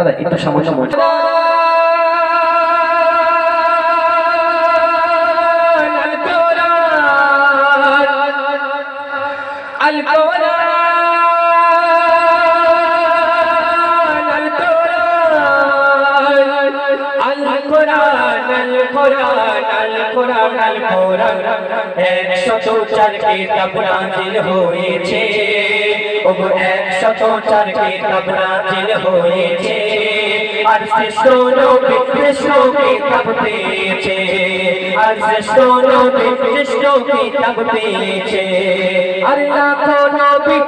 দাদা একটু সামান্য বলছি একশত চার কিতাব নাজিল হয়েছে। ও একশত চার কিতাব নাজিল হয়েছে আর শ্রেষ্ঠ নবী শ্রেষ্ঠ কিতাব পেয়েছে আর নবী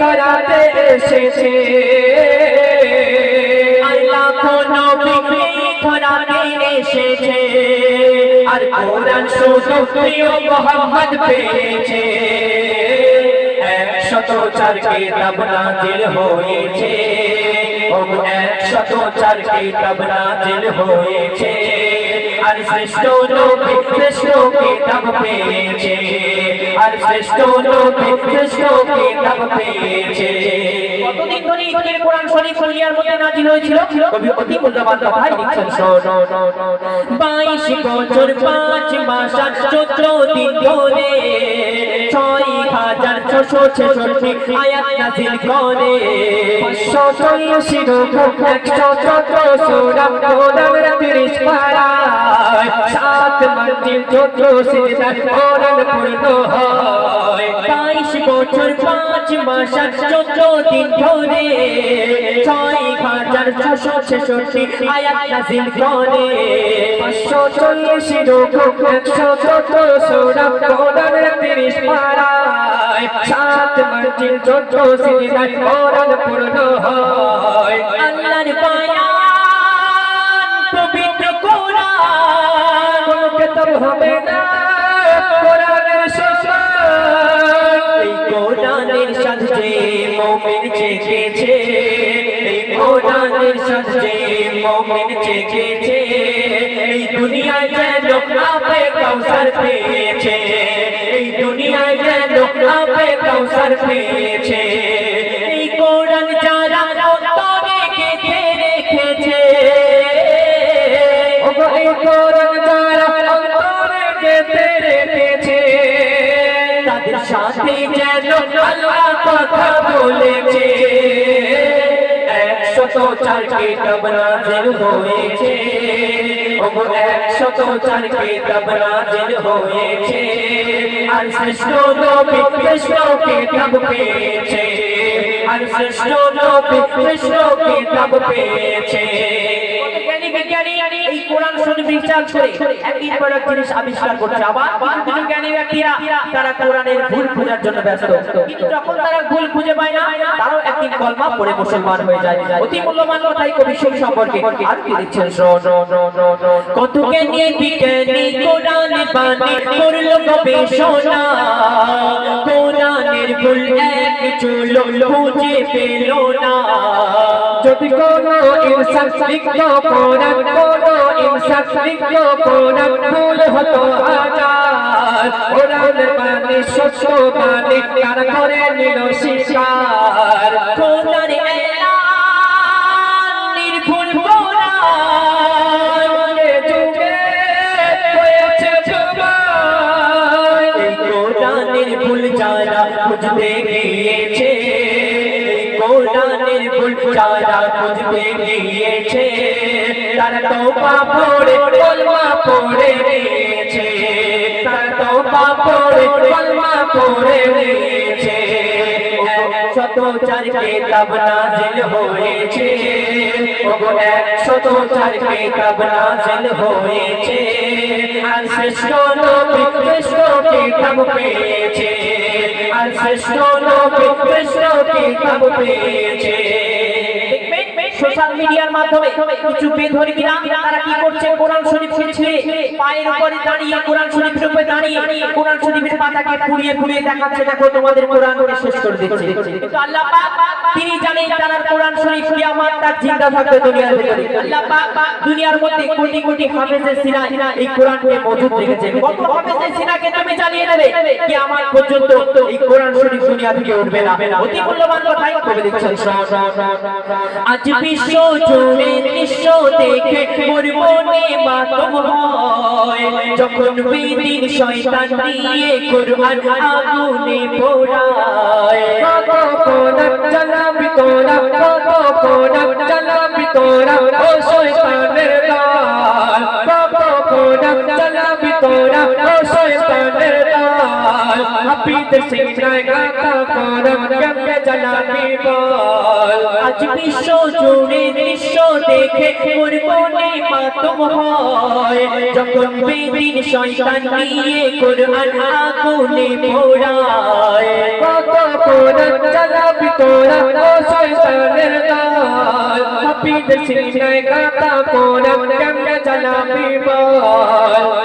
ধরাতে এসেছে আর কোরআন শুধু প্রিয় মোহাম্মদ পেয়েছে। একশত চার কিতাব নাজিল হয়েছে ও একশত চার কিতাব নাজিল হয়েছে আর শ্রেষ্ঠ নবী শ্রেষ্ঠ কিতাব পেয়েছে। আর শ্রেষ্ঠ নবী শ্রেষ্ঠ কিতাব পেয়েছে। কতদিন ধরে ঈদের কোরআন শরীফ দুনিয়ার মধ্যে নাজিল হয়েছিল? কবি অতি মূল্যবান কথাই লিখছেন শোনো বাইশ বছর পাঁচ মাস আর চোদ্দ দিন ধরে আয়াত করে। কোরআন মঞ্জিল চোদ্দ সিজদার কোরআন পূর্ণ হয় বাইশ বছর পাঁচ মাস চোদ্দ দিন ধরে, ছয় হাজার ছশো ছেষট্টি সাত মঞ্জিল চোদ্দ সিজদার কোরআন পূর্ণ হয়। কোন হবে না। কোরআনের সমান এই কোরআনের সাথে মুমিন জেগেছে এই কোরআনের সাথে মুমিন জেগেছে এই দুনিয়ায় যেন আপে কাউসার পেয়েছে। এই দুনিয়ায় যেন আপে কাউসার পেয়েছে। তাদের সাথে যেন আল্লাহ কথা বলেছে। একশত চার কিতাব নাজিল হয়েছে। ওগো, একশত চার কিতাব নাজিল হয়েছে। আর শ্রেষ্ঠ নবী শ্রেষ্ঠ কিতাব পেয়েছে। আর শ্রেষ্ঠ কিতাব পেয়েছে। এই কোরআন শরীফ রিসার্চ করে একদিন পর জিনিস আবিষ্কার করছে। আবার কিছু জ্ঞানী ব্যক্তিরা তারা কোরআনের ভুল খোঁজার জন্য ব্যস্ত। কিন্তু যখন তারা ভুল খুঁজে পায় না, তারাও একদিন কলমা পড়ে মুসলমান হয়ে যায়। অতি মূল্যবান কথাই কবি সেই সম্পর্কে আর কি লিখছেন কত জ্ঞানী বিজ্ঞানী কোরআন বাণী করল গবেষণা। কোরআনের ভুল এক চুলো খুঁজে পেল না। যদি কোন ইনসান লিখত কোরআন কোন ইনসান লিখত কোরআন ভুল হতো হাজার কোরআনের বাণী সত্য বাণী কার করে নিল শিকার? কোরআন নির্ভুল কোরআন। যুগে হয়েছে জবান কোরআনের ভুল যারা খুঁজতে গিয়েছে এই ভুল যারা খুঁজতে গিয়েছে তারা তওবা পড়ে কলমা পড়ে নিয়েছে, তারা তওবা পড়ে কলমা পড়ে নিয়েছে। শত চার কিতাব নাজিল হয়েছে, ওগো একশত চার কিতাব নাজিল হয়েছে। আর শ্রেষ্ঠ নবী শ্রেষ্ঠ কিতাব পেয়েছে। আর শ্রেষ্ঠ নবী শ্রেষ্ঠ কিতাব পেয়েছে? সোশ্যাল মিডিয়ার মাধ্যমে কিছু বেধর্মীরা তারা কি করছে? কোরআন শরীফ ছিঁড়ছে পায়ের উপরে দাঁড়িয়ে কোরআন শরীফের উপরে দাঁড়িয়ে কোরআন শরীফের পাতাকে পুড়িয়ে পুড়িয়ে দেখাচ্ছে, দেখো তোমাদের কোরআন করে শেষ করে দিচ্ছে। কিন্তু আল্লাহ পাক, তিনি জানেন তার কোরআন শরীফ কিয়ামত তাক জিন্দা থাকবে দুনিয়ার ভিতরে। আল্লাহ পাক দুনিয়ার মধ্যে কোটি কোটি হাফেজে সিনা এই কোরআনকে মজুদ রেখেছেন কত হাফেজে সিনাকে তুমি চালিয়ে দেবে কিয়ামত পর্যন্ত এই কোরআন শরীফ দুনিয়া থেকে উঠবে না। অতি মূল্যবান কথাই বলে দিচ্ছেন আজ বিশ্ব জুড়ে দৃশ্য দেখে মোর মনে মাতম হয়। যখন বেদিন শয়তান দিয়ে কোরআন আগুনে পোড়ায়। কত কোনাক চালাবি তোরা কত কোনাক চালাবি তোরা হাফিজের সিনায় গাতা করম কেমনে চালাবি বল আজ বিশ্ব জুড়ে দৃশ্য দেখে মোর মনে মাতম হয় যখন বেদিন শয়তান দিয়ে কোরআন আগুনে পোড়ায় কত কোনাক চালাবি তোরা ও শয়তানের দল হাফিজের সিনায় গাতা করম কেমনে চালাবি বল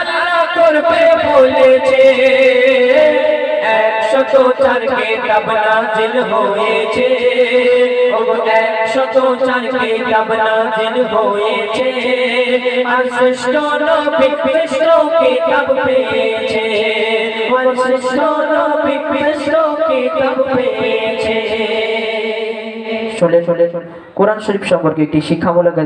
বলেছে একশত হয়েছে। একশত হয়েছে। আর শ্রেষ্ঠ নবী পেয়েছে। আর শ্রেষ্ঠ নবী পেয়েছে। শোনে শোনে কোরআন শরীফ সম্পর্কে একটি শিক্ষামূলক